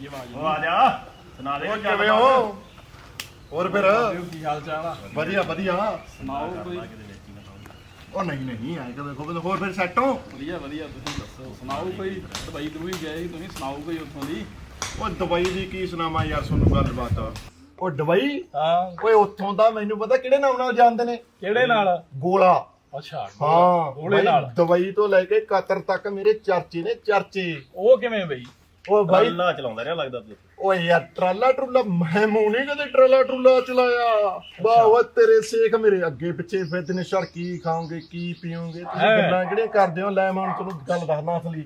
ਗਈ ਆਵਾਜ਼ ਉਹ ਆ ਜਾ। ਸੁਣਾ ਦੇ ਉਹ ਕੀ ਕਿਵੇਂ ਗੱਲਬਾਤ। ਹੋ? ਹੋਰ ਫਿਰ? ਕੀ ਹਾਲ ਚਾਲ ਆ? ਵਧੀਆ ਵਧੀਆ। ਸੁਣਾਓ ਕੋਈ? ਉਹ ਨਹੀਂ ਨਹੀਂ ਆਏ ਕਦੇ ਖੋਬੇ ਹੋਰ ਫਿਰ ਸੈੱਟ ਹੋ? ਵਧੀਆ ਵਧੀਆ ਤੁਸੀਂ ਦੱਸੋ? ਸੁਣਾਓ ਕੋਈ? ਦੁਬਈ ਤੋਂ ਵੀ ਗਏ ਸੀ ਤੁਸੀਂ? ਸੁਣਾਓ ਕੋਈ ਉੱਥੋਂ ਦੀ? ਉਹ ਦੁਬਈ ਦੀ ਕੀ ਸੁਣਾਵਾਂ ਯਾਰ ਤੁਹਾਨੂੰ ਗੱਲਬਾਤ? ਉਹ ਦੁਬਈ? ਹਾਂ। ਓਏ ਉੱਥੋਂ ਦਾ ਮੈਨੂੰ ਪਤਾ ਕਿਹੜੇ ਨਾਮ ਨਾਲ ਜਾਣਦੇ ਨੇ? ਕਿਹੜੇ ਨਾਲ? ਗੋਲਾ। ਅੱਛਾ ਹਾਂ ਗੋਲੇ ਬਾਈ, ਨਾਲ? ਦੁਬਈ ਤੋਂ ਲੈ ਕੇ ਕਤਰ ਤੱਕ ਮੇਰੇ ਚਰਚੇ ਨੇ ਚਰਚੇ ਉਹ ਕਿਵੇਂ ਬਈ? ਉਹ ਬਾਈ। ਬੱਲਾ ਚਲਾਉਂਦਾ ਰਿਹਾ ਲੱਗਦਾ ਤੂੰ। ਓਏ ਯਾਰ ਟਰਾਲਾ ਟਰੂਲਾ ਮੈਂ ਮੂੰਹ ਨਹੀਂ ਕਦੇ ਟਰਾਲਾ ਟਰੂਲਾ ਚਲਾਇਆ। ਵਾਹ ਵਾ ਤੇਰੇ ਸੇਖ ਮੇਰੇ ਅੱਗੇ ਪਿੱਛੇ ਫਿਰਦੇ ਨੇ ਸਰ ਕੀ ਖਾਓਗੇ ਕੀ ਪੀਓਗੇ? ਤੁਸੀਂ। ਗੱਲਾਂ ਕਿਹੜੀਆਂ ਕਰਦੇ ਹੋ ਲੈ ਮੈਂ ਹੁਣ ਤੁਹਾਨੂੰ ਗੱਲ ਦੱਸਦਾ ਅਸਲੀ।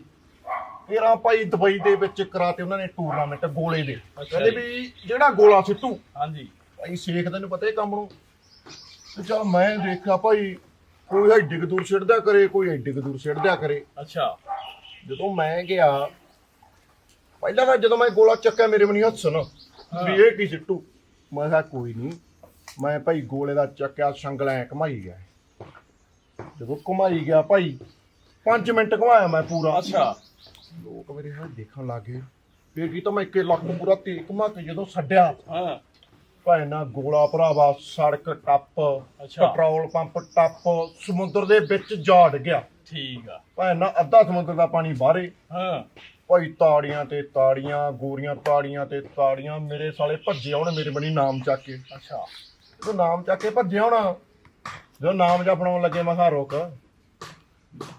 ਤੇਰਾ ਭਾਈ ਦੁਬਈ ਦੇ ਵਿੱਚ ਕਰਾਤੇ ਉਹਨਾਂ ਨੇ ਟੂਰਨਾਮੈਂਟ ਗੋਲੇ ਦੇ। ਕਹਿੰਦੇ ਵੀ ਜਿਹੜਾ ਗੋਲਾ ਸਿੱਟੂ ਹਾਂਜੀ। ਭਾਈ ਸੇਖ ਤੈਨੂੰ ਪਤਾ ਇਹ ਕੰਮ ਨੂੰ? ਤੇ ਚਲ ਮੈਂ ਦੇਖਿਆ ਭਾਈ ਕੋਈ ਐਡੀ ਦੂਰ ਸਿੱਟਦਾ ਕਰੇ ਕੋਈ ਐਡੀ ਦੂਰ ਸਿੱਟਦਾ ਕਰੇ। ਅੱਛਾ। ਜਦੋਂ ਮੈਂ ਗਿਆ ਪਹਿਲਾਂ ਤਾਂ ਜਦੋਂ ਮੈਂ ਗੋਲਾ ਚੱਕਿਆ ਮੇਰੇ ਮਨੀ ਹੱਸਣ ਵੀ ਇਹ ਕੀ ਸਿੱਟੂ? ਮੈਂ ਕਿਹਾ ਕੋਈ ਨਹੀਂ ਮੈਂ ਭਾਈ ਗੋਲੇ ਦਾ ਚੱਕਿਆ ਸੰਗਲਾਂ ਘਮਾਈ ਗਿਆ। ਜਦੋਂ ਘਮਾਈ ਗਿਆ ਭਾਈ 5 ਮਿੰਟ ਘਮਾਇਆ ਮੈਂ ਪੂਰਾ। ਅੱਛਾ। ਲੋਕ ਮੇਰੇ ਹਾਲ ਦੇਖਣ ਲੱਗੇ ਫਿਰ ਕੀ ਤਾਂ ਮੈਂ ਇੱਕੇ ਲੱਖ ਪੂਰਾ ਤੇ ਘਮਾ ਕੇ ਜਦੋਂ ਛੱਡਿਆ ਹਾਂ। ਭਾਈ ਨਾ ਗੋਲਾ ਭਰਾਵਾ ਸੜਕ ਟੱਪ ਅੱਛਾ। ਪੈਟਰੋਲ ਪੰਪ ਟੱਪ ਸਮੁੰਦਰ ਦੇ ਵਿੱਚ ਜਾੜ ਗਿਆ। ਠੀਕ ਆ। ਭਾਈ ਨਾ ਅੱਧਾ ਸਮੁੰਦਰ ਦਾ ਪਾਣੀ ਬਾਹਰੇ। ਹਾਂ। ਭਾਈ ਤਾੜੀਆਂ ਤੇ ਤਾੜੀਆਂ ਗੋਰੀਆਂ ਤਾੜੀਆਂ ਤੇ ਤਾੜੀਆਂ ਮੇਰੇ ਸਾਲੇ ਭੱਜੇ ਆਉਣ ਮੇਰੇ ਬਣੀ ਨਾਮ ਚੱਕ ਕੇ। ਅੱਛਾ। ਜਦੋਂ ਨਾਮ ਚੱਕ ਕੇ ਭੱਜੇ ਆਉਣ ਜਦੋਂ ਨਾਮ ਜਾਂ ਬਣਾਉਣ ਲੱਗੇ ਮੈਂ ਕਿਹਾ ਰੁਕ।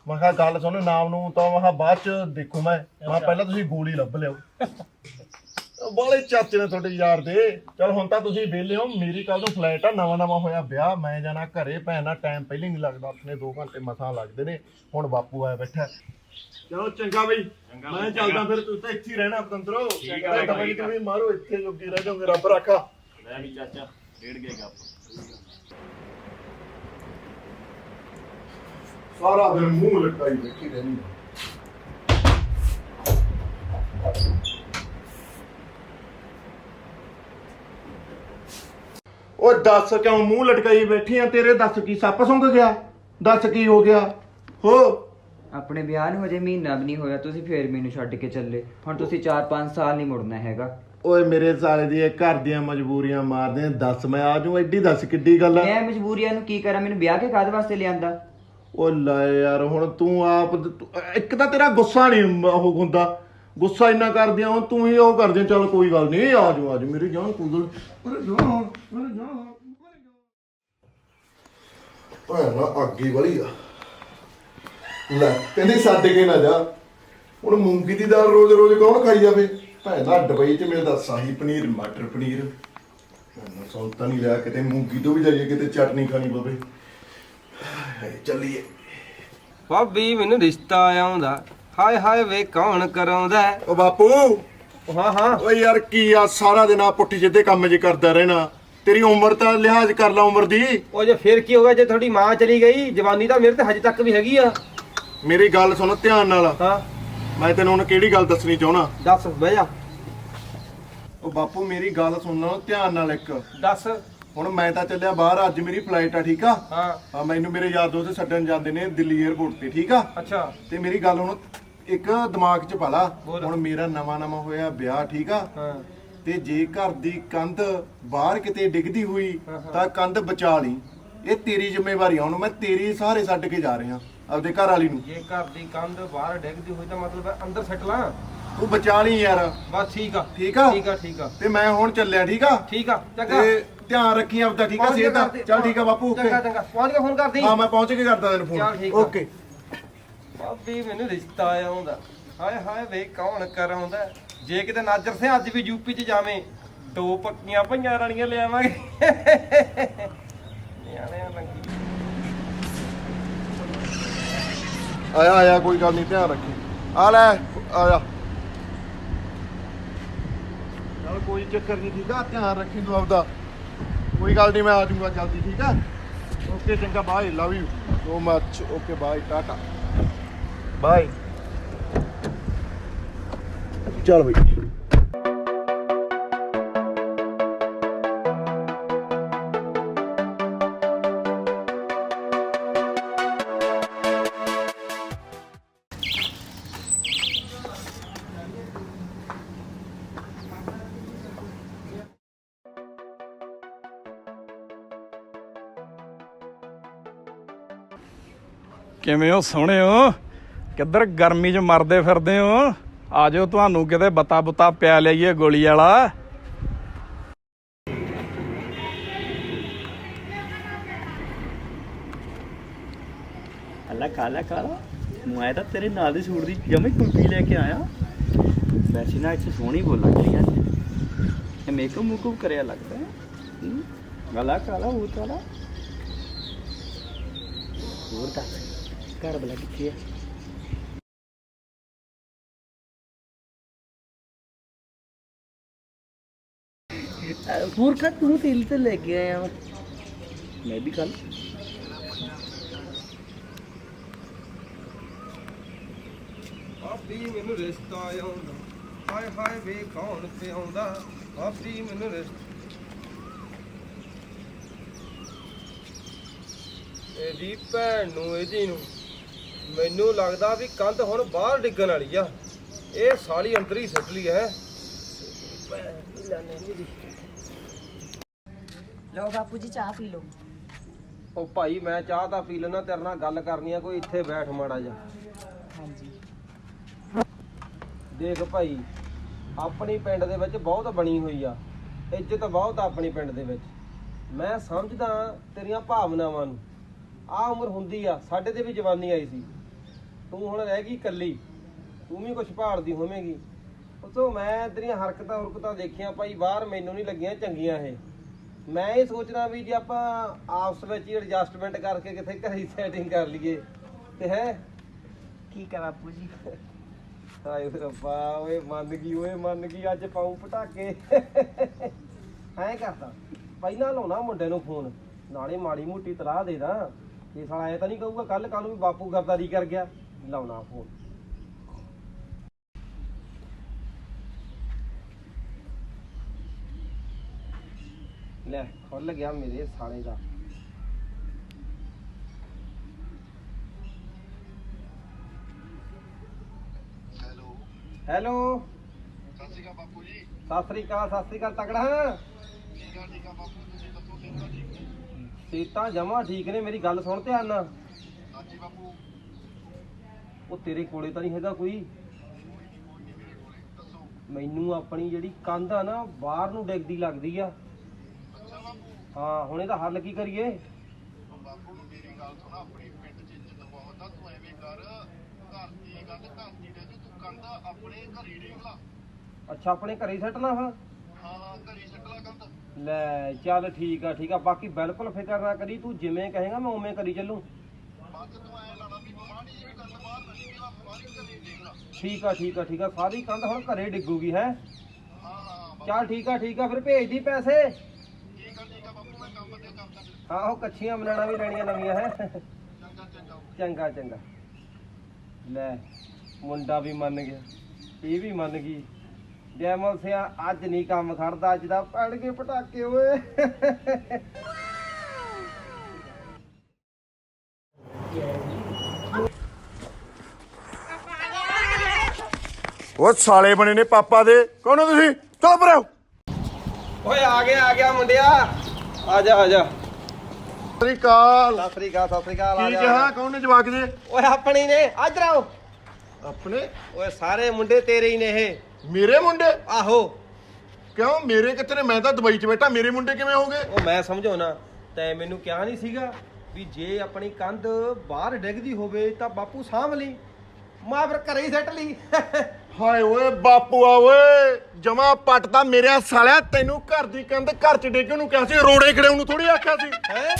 ਮੈਂ ਕਿਹਾ ਗੱਲ ਸੁਣ ਨਾਮ ਨੂੰ ਤਾਂ ਮੈਂ ਕਿਹਾ ਬਾਅਦ ਚ ਦੇਖੂ ਮੈਂ। ਮੈਂ ਕਿਹਾ ਪਹਿਲਾਂ ਤੁਸੀਂ ਗੋਲੀ ਲੱਭ ਲਿਓ। ਬਾਲੇ ਚਾਚੇ ਨੇ ਤੁਹਾਡੇ ਯਾਰ ਦੇ। ਚਲ ਹੁਣ ਤਾਂ ਤੁਸੀਂ ਵਿਹਲੇ ਹੋ ਮੇਰੀ ਕੱਲ ਨੂੰ ਫਲਾਈਟ ਆ ਨਵਾਂ ਨਵਾਂ ਹੋਇਆ ਵਿਆਹ ਮੈਂ ਜਾਣਾ ਘਰੇ ਭੈਣ ਟਾਈਮ ਪਹਿਲੇ ਨਹੀਂ ਲੱਗਦਾ ਆਪਣੇ 2 ਘੰਟੇ ਮਸਾਂ ਲੱਗਦੇ ਨੇ ਹੁਣ ਬਾਪੂ ਆਇਆ ਬੈਠਾ। ਚਲੋ ਚੰਗਾ ਬਈ ਮੈਂ ਚੱਲਦਾ ਫਿਰ ਤੂੰ ਤਾਂ ਇੱਥੇ ਹੀ ਰਹਿਣਾ ਪਤੰਦਰੋ ਠੀਕ ਆ, ਦਵਾਈ ਆ। ਤੁਸੀਂ ਮਾਰੋ ਇੱਥੇ ਜੋਗੀ ਰਹਿ ਜਾਓਗੇ ਰੱਬ ਰੱਖਾ। ਲੈ ਵੀ ਚਾਚਾ ਡੇਢ ਗਏ ਗੱਪ ਸਾਰਾ ਦਿਨ ਮੂੰਹ ਲਟਕਾਈ ਬੈਠੀ ਰਹਿੰਦੀ। ਉਹ ਦੱਸ ਕਿਉਂ ਮੂੰਹ ਲਟਕਾਈ ਬੈਠੀ ਆ? ਤੇਰੇ ਦੱਸ ਕੀ ਸੱਪ ਸੁੰਘ ਗਿਆ? ਦੱਸ ਕੀ ਹੋ ਗਿਆ? ਹੋ। ਆਪਣੇ ਵਿਆਹ ਨੂੰ ਹਜੇ ਮਹੀਨਾ ਵੀ ਨਹੀਂ ਹੋਇਆ ਤੁਸੀਂ ਫੇਰ ਮੈਨੂੰ ਛੱਡ ਕੇ ਚੱਲੇ। ਹੁਣ ਤੁਸੀਂ 4-5 ਸਾਲ ਨਹੀਂ ਮੁੜਨਾ ਹੈਗਾ। ਓਏ ਮੇਰੇ ਸਾਲੇ ਦੀ ਇਹ ਘਰ ਦੀਆਂ ਮਜਬੂਰੀਆਂ ਮਾਰਦੇ ਆ, ਦੱਸ ਮੈਂ ਆ ਜਾਊਂ ਐਡੀ ਦੱਸ ਕਿੱਡੀ ਗੱਲ ਆ? ਮੈਂ ਮਜਬੂਰੀਆਂ ਨੂੰ ਕੀ ਕਰਾਂ? ਮੈਨੂੰ ਵਿਆਹ ਕੇ ਕਾਹਦੇ ਵਾਸਤੇ ਲਿਆਂਦਾ? ਓ ਲੈ ਯਾਰ ਹੁਣ ਤੂੰ ਆਪ ਇੱਕ ਤਾਂ ਤੇਰਾ ਗੁੱਸਾ ਨਹੀਂ ਉਹ ਹੁੰਦਾ। ਗੁੱਸਾ ਇੰਨਾ ਕਰਦਿਆਂ ਹੁਣ ਤੂੰ ਹੀ ਉਹ ਕਰਦੇ ਚੱਲ ਕੋਈ ਗੱਲ ਨਹੀਂ ਆ ਜਾਓ ਆ ਜਾਓ ਮੇਰੀ ਜਾਨ ਕੋਈ ਗੱਲ ਮੇਰੇ ਜਾਨ ਮੇਰੇ ਜਾਨ ਓਏ ਨਾ ਅੱਗੀ ਵਾਲੀ ਆ। ਲੈ ਕਹਿੰਦੀ ਛੱਡ ਕੇ ਨਾ ਜਾ। ਹੁਣ ਮੂੰਗੀ ਦੀ ਦਾਲ ਰੋਜ਼ ਰੋਜ਼ ਕੌਣ ਖਾਈ ਜਾਵੇ? ਭੈਣਾ ਡਬਈ ਚ ਮਿਲਦਾ ਸ਼ਾਹੀ ਪਨੀਰ ਮਟਰ ਪਨੀਰ। ਨਾ ਸੌਂਤਾ ਨਹੀਂ ਲਿਆ ਕਿਤੇ ਮੂੰਗੀ ਤੋਂ ਵੀ ਜਾਈਏ ਕਿਤੇ ਚਟਨੀ ਖਾਣੀ ਪਵੇ। ਹਾਏ ਚੱਲੀਏ। ਭਾਬੀ ਮੈਨੂੰ ਰਿਸ਼ਤਾ ਆਉਂਦਾ ਹਾਏ ਹਾਏ ਵੇ ਕੌਣ ਕਰਾਉਂਦਾ ਹੈ? ਓ ਬਾਪੂ। ਹਾਂ ਹਾਂ। ਓਏ ਯਾਰ ਕੀ ਆ ਸਾਰਾ ਦਿਨ ਆ ਪੁੱਠੀ ਜਿੱਦੇ ਕੰਮ ਜੇ ਕਰਦਾ ਰਹਿਣਾ। ਤੇਰੀ ਉਮਰ ਤਾਂ ਲਿਹਾਜ਼ ਕਰ ਲਾ ਉਮਰ ਦੀ। ਉਹ ਜੇ ਫਿਰ ਕੀ ਹੋ ਗਿਆ ਜੇ ਤੁਹਾਡੀ ਮਾਂ ਚਲੀ ਗਈ ਜਵਾਨੀ ਤਾਂ ਮੇਰੇ ਤੇ ਹਜੇ ਤੱਕ ਵੀ ਹੈਗੀ ਆ। ਮੇਰੀ ਗੱਲ ਸੁਣ ਧਿਆਨ ਨਾਲ। ਹਾਂ। ਮੈਂ ਤੈਨੂੰ ਹੁਣ ਕਿਹੜੀ ਗੱਲ ਦੱਸਣੀ ਚਾਹਣਾ ਦੱਸ ਬਹਿ ਜਾ। ਓ ਬਾਪੂ ਮੇਰੀ ਗੱਲ ਸੁਣਨਾ ਧਿਆਨ ਨਾਲ ਇੱਕ। ਦੱਸ। ਹੁਣ ਮੈਂ ਤਾਂ ਚੱਲਿਆ ਬਾਹਰ ਅੱਜ ਮੇਰੀ ਫਲਾਈਟ ਆ ਠੀਕ ਆ? ਹਾਂ। ਮੈਨੂੰ ਮੇਰੇ ਯਾਰ ਦੋਸਤ ਛੱਡਣ ਜਾਂਦੇ ਨੇ ਦਿੱਲੀ 에ਅਰਪੋਰਟ ਤੇ ਠੀਕ ਆ? ਅੱਛਾ। ਤੇ ਮੇਰੀ ਗੱਲ ਹੁਣ ਇੱਕ ਦਿਮਾਗ 'ਚ ਪਾ ਲਾ। ਹੁਣ ਮੇਰਾ ਨਵਾਂ ਨਵਾਂ ਹੋਇਆ ਵਿਆਹ ਠੀਕ ਆ। ਤੇ ਜੇ ਘਰ ਦੀ ਕੰਧ ਬਾਹਰ ਕਿਤੇ ਡਿੱਗਦੀ ਹੋਈ। ਤਾਂ ਕੰਧ ਬਚਾ ਲਈ। ਇਹ ਤੇਰੀ ਜ਼ਿੰਮੇਵਾਰੀ ਆ ਹੁਣ ਮੈਂ ਤੇਰੀ ਸਾਰੇ ਛੱਡ ਕੇ ਜਾ ਰਿਹਾ ਆਪਦੇ ਘਰ ਵਾਲੀ ਨੂੰ। ਜੇ ਘਰ ਦੀ ਕੰਧ ਬਾਹਰ ਡਿੱਗਦੀ ਹੋਈ ਤਾਂ ਮਤਲਬ ਹੈ ਅੰਦਰ ਸੱਟ ਲਾਂ। ਤੂੰ ਬਚਾ ਲਈ ਯਾਰ। ਬਸ ਠੀਕ ਆ। ਠੀਕ ਆ? ਠੀਕ ਆ ਠੀਕ ਆ। ਤੇ ਮੈਂ ਹੁਣ ਚੱਲਿਆ ਠੀਕ ਆ? ਠੀਕ ਆ ਚੰਗਾ। ਤੇ ਧਿਆਨ ਰੱਖੀ ਆਪਦਾ ਠੀਕ ਆ? ਸਿਹਤ ਦਾ। ਚੱਲ ਠੀਕ ਆ ਬਾਪੂ ਓਕੇ। ਚੰਗਾ। ਚੰਗਾ ਪਹੁੰਚ ਕੇ ਫੋਨ ਕਰਦੀ ਹਾਂ ਮੈਂ ਪਹੁੰਚ ਕੇ ਕਰਦਾ ਤੈਨੂੰ ਫੋਨ। ਓਕੇ। ਭਾਬੀ, ਮੈਨੂੰ ਰਿਸ਼ਤਾ ਆਉਂਦਾ। ਹਾਏ ਹਾਏ, ਵੇ, ਕੌਣ ਕਰਾਉਂਦਾ? ਜੇ ਕਿਤੇ ਨਾਜਰ ਸੇ ਅੱਜ ਵੀ ਯੂਪੀ ਚ ਜਾਵੇਂ, ਦੋ ਪੱਕੀਆਂ ਭਈਆਂ ਰਾਣੀਆਂ ਲਿਆਵਾਂਗੇ। ਨਿਆਣਿਆਂ ਲੰਗੀ। ਆਇਆ ਆਇਆ, ਕੋਈ ਗੱਲ ਨਹੀਂ ਧਿਆਨ ਰੱਖੀ। ਆ ਲੈ, ਆਇਆ। ਚਲ ਕੋਈ ਚੱਕਰ ਨਹੀਂ ਠੀਕ ਆ? ਧਿਆਨ ਰੱਖੀ ਤੂੰ ਆਪਦਾ। ਕੋਈ ਗੱਲ ਨਹੀਂ ਮੈਂ ਆ ਜਾਊਂਗਾ ਜਲਦੀ, ਠੀਕ ਆ? ਓਕੇ, ਚੰਗਾ, bye love you so much okay, bye, tata. Bye ਚਲ ਬਈ। ਕਿਵੇਂ ਹੋ? ਸੋਹਣਿਓ ਕਿੱਧਰ ਗਰਮੀ 'ਚ ਮਰਦੇ ਫਿਰਦੇ ਹੋ? ਆਜੋ ਤੁਹਾਨੂੰ ਕਿਤੇ ਬੱਤਾ ਬੁੱਤਾ ਪਿਆ ਲਈਏ ਗੋਲੀ ਵਾਲਾ। ਅੱਲਾ ਕਾਲਾ ਕਾਲਾ ਮੈਂ ਤਾਂ ਤੇਰੇ ਨਾਲ ਦੇ ਸੂਟ ਦੀ ਜਮੇ ਕੁਲਫੀ ਲੈ ਕੇ ਆਇਆ। ਵੈਸੇ ਨਾ ਇੱਥੇ ਸੋਹਣੀ ਬੋਲਾਂ ਕਰੀ ਅੱਜ ਇਹ ਮੇਕਅਪ ਮੁਕਅਪ ਕਰਿਆ ਲੱਗਦਾ ਹੈ। ਗਲਾ ਕਾਲਾ ਉਹ ਕਾਲਾ। ਹੋਰ ਦੱਸ, ਘਰ ਬਲਾ ਕਿੱਥੇ ਹੈ ਹੋਰ ਕਾ ਤੂੰ ਤੇਲ ਤੇ ਲੈ ਕੇ ਆਇਆ ਮੈਂ ਵੀ ਕੱਲ ਆਪੀ ਮੈਨੂੰ ਰਿਸ਼ਤਾ ਆਉਂਦਾ। ਹਾਏ ਹਾਏ ਵੇ ਕੌਣ ਪਿਆਉਂਦਾ ਆਪੀ ਮੈਨੂੰ ਰਿਸ਼ਤਾ ਇਹਦੀ ਭੈਣ ਨੂੰ ਇਹਦੀ ਨੂੰ। ਮੈਨੂੰ ਲੱਗਦਾ ਵੀ ਕੰਧ ਹੁਣ ਬਾਹਰ ਡਿੱਗਣ ਵਾਲੀ ਆ। ਇਹ ਸਾਲੀ ਅੰਦਰ ਹੀ ਸਿੱਟ ਲਈ ਹੈ। ਲਓ ਬਾਪੂ ਜੀ ਚਾਹ ਪੀ ਲਓ। ਉਹ ਭਾਈ ਮੈਂ ਚਾਹ ਤਾਂ ਪੀ ਲੈਣਾ ਤੇਰੇ ਨਾਲ ਗੱਲ ਕਰਨੀ ਆ ਕੋਈ ਇੱਥੇ ਬੈਠ ਮਾੜਾ ਜਾ ਹਾਂਜੀ। ਦੇਖ ਭਾਈ ਆਪਣੀ ਪਿੰਡ ਦੇ ਵਿੱਚ ਬਹੁਤ ਬਣੀ ਹੋਈ ਆ। ਇੱਜ਼ਤ ਬਹੁਤ ਆ ਆਪਣੀ ਪਿੰਡ ਦੇ ਵਿੱਚ। ਮੈਂ ਸਮਝਦਾ ਤੇਰੀਆਂ ਭਾਵਨਾਵਾਂ ਨੂੰ। ਆ ਉਮਰ ਹੁੰਦੀ ਆ ਸਾਡੇ ਤੇ ਵੀ ਜਵਾਨੀ ਆਈ ਸੀ। ਤੂੰ ਹੁਣ ਰਹਿ ਗਈ ਇਕੱਲੀ। ਤੂੰ ਵੀ ਕੁਝ ਭਾਲਦੀ ਹੋਵੇਂਗੀ। ਉਤੋਂ ਮੈਂ ਤੇਰੀਆਂ ਹਰਕਤਾਂ ਹੁਰਕਤਾਂ ਦੇਖੀਆਂ ਭਾਈ ਬਾਹਰ ਮੈਨੂੰ ਨਹੀਂ ਲੱਗੀਆਂ ਚੰਗੀਆਂ ਇਹ। ਮੈਂ ਇਹ ਸੋਚਦਾ ਵੀ ਜੇ ਆਪਾਂ ਆਪਸ ਵਿੱਚ ਹੀ ਐਡਜਸਟਮੈਂਟ ਕਰਕੇ ਕਿਤੇ ਘਰੀ ਸੈਟਿੰਗ ਕਰ ਲਈਏ ਤੇ ਹੈ? ਠੀਕ ਹੈ ਬਾਪੂ ਜੀ? ਹਾਏ ਰੱਬਾ ਓਏ ਮੰਨ ਗਈ ਓਏ ਮੰਨ ਗਈ ਅੱਜ ਪਾਉ ਪਟਾਕੇ। ਐਂ ਕਰਦਾ ਪਹਿਲਾਂ ਲਾਉਣਾ ਮੁੰਡੇ ਨੂੰ ਫੋਨ ਨਾਲੇ ਮਾੜੀ ਮੋਟੀ ਤਲਾਹ ਦੇ ਦਾਂ। ਇਹ ਸਾਲਾ ਐ ਤਾਂ ਨਹੀਂ ਕਹੂਗਾ ਕੱਲ ਕੱਲ ਨੂੰ ਵੀ ਬਾਪੂ ਗਰਦਾਰੀ ਕਰ ਗਿਆ ਲਾਉਣਾ ਫੋਨ। ਲੈ ਖੁੱਲ ਗਿਆ ਮੇਰੇ ਸਾਲੇ ਦਾ। ਹੈਲੋ। ਸਤਿ ਸ਼੍ਰੀ ਅਕਾਲ ਬਾਪੂ ਜੀ। ਸਤਿ ਸ਼੍ਰੀ ਅਕਾਲ ਸਤਿ ਸ਼੍ਰੀ ਅਕਾਲ ਤਕੜਾ। ਹਾਂ ਸੀਟਾਂ ਜਮਾ ਠੀਕ ਨੇ ਮੇਰੀ ਗੱਲ ਸੁਣ ਧਿਆਨ ਨਾਲ। ਹਾਂਜੀ ਬਾਪੂ। ਉਹ ਤੇਰੇ ਕੋਲੇ ਤਾਂ ਨਹੀਂ ਹੈਗਾ ਕੋਈ। ਮੈਨੂੰ ਆਪਣੀ ਜਿਹੜੀ ਕੰਧ ਆ ਨਾ ਬਾਹਰ ਨੂੰ ਡਿੱਗਦੀ ਲੱਗਦੀ ਆ। ਹਾਂ ਹੁਣ ਇਹਦਾ ਹੱਲ ਕੀ ਕਰੀਏ? ਅੱਛਾ ਆਪਣੇ ਘਰੇ ਸੱਟਣਾ ਵਾ? ਲੈ ਚੱਲ ਠੀਕ ਆ ਠੀਕ ਆ ਬਾਕੀ ਬਿਲਕੁਲ ਫਿਕਰ ਨਾ ਕਰੀ ਤੂੰ ਜਿਵੇਂ ਕਹੇਗਾ ਮੈਂ ਉਵੇਂ ਕਰੀ ਚੱਲੂ। ਠੀਕ ਆ ਠੀਕ ਆ ਠੀਕ ਆ ਸਾਰੀ ਕੰਧ ਹੁਣ ਘਰੇ ਡਿੱਗੂਗੀ ਹੈ? ਚੱਲ ਠੀਕ ਆ ਠੀਕ ਆ ਫਿਰ ਭੇਜ ਦੀ ਪੈਸੇ। ਆਹੋ ਕੱਚੀਆਂ ਬਣਾਣਾ ਵੀ ਲੈਣੀਆਂ ਨਵੀਆਂ ਹੈ। ਚੰਗਾ ਚੰਗਾ। ਲੈ ਮੁੰਡਾ ਵੀ ਮੰਨ ਗਿਆ। ਇਹ ਵੀ ਮੰਨ ਗਈ। ਜੈਮਲ ਸਿਆ ਅੱਜ ਨਹੀਂ ਕੰਮ ਖੜਦਾ ਅੱਜ ਦਾ ਪੜ ਕੇ ਪਟਾਕੇ ਓਏ। ਉਹ ਸਾਲੇ ਬਣੇ ਨੇ ਪਾਪਾ ਦੇ। ਕੌਣ ਹੋ ਤੁਸੀਂ? ਚੁੱਪ ਰਹੋ। ਓਏ ਆ ਗਿਆ ਆ ਗਿਆ ਮੁੰਡਿਆ। ਆ ਜਾ ਆ ਜਾ। ਸ੍ਰੀ ਅਕਾਲ। ਸਤਿ ਸ੍ਰੀ ਅਕਾਲ ਸਤਿ ਸ੍ਰੀ ਅਕਾਲ ਆ ਕੀ ਜਾ, ਕਿਹਾ? ਕੌਣ ਨੇ ਜਵਾਕ ਜੇ? ਓਏ ਆਪਣੀ ਨੇ ਅੱਜ ਆਓ। ਆਪਣੇ? ਓਏ ਸਾਰੇ ਮੁੰਡੇ ਤੇਰੇ ਹੀ ਨੇ ਇਹ। ਮੇਰੇ ਮੁੰਡੇ? ਆਹੋ। ਕਿਉਂ? ਮੇਰੇ ਕਿੱਥੇ ਨੇ? ਮੈਂ ਤਾਂ ਦੁਬਈ 'ਚ ਬੈਠਾ। ਮੇਰੇ ਮੁੰਡੇ ਕਿਵੇਂ ਹੋਗੇ ਉਹ ਮੈਂ ਸਮਝਾਉਣਾ ਤੈਂ ਮੈਨੂੰ ਕਿਹਾ ਨਹੀਂ ਸੀਗਾ ਵੀ ਜੇ ਆਪਣੀ ਕੰਧ ਬਾਹਰ ਡਿੱਗਦੀ ਹੋਵੇ ਤਾਂ ਬਾਪੂ ਸਾਂਭ ਲਈ। ਮੈਂ ਫਿਰ ਘਰੇ ਹੀ ਸੱਟ ਲਈ। ਹਾਏ ਓਏ ਬਾਪੂ ਆ ਓਏ। ਜਮਾ ਪੱਟ ਤਾਂ ਮੇਰੇ ਸਾਲਿਆ ਤੈਨੂੰ ਘਰ ਦੀ ਕੰਧ ਘਰ 'ਚ ਡੇਗਣ ਨੂੰ ਕਿਹਾ ਸੀ ਰੋੜੇ ਖੜੇ ਨੂੰ ਥੋੜੀ ਆਖਿਆ ਸੀ। ਹੈ?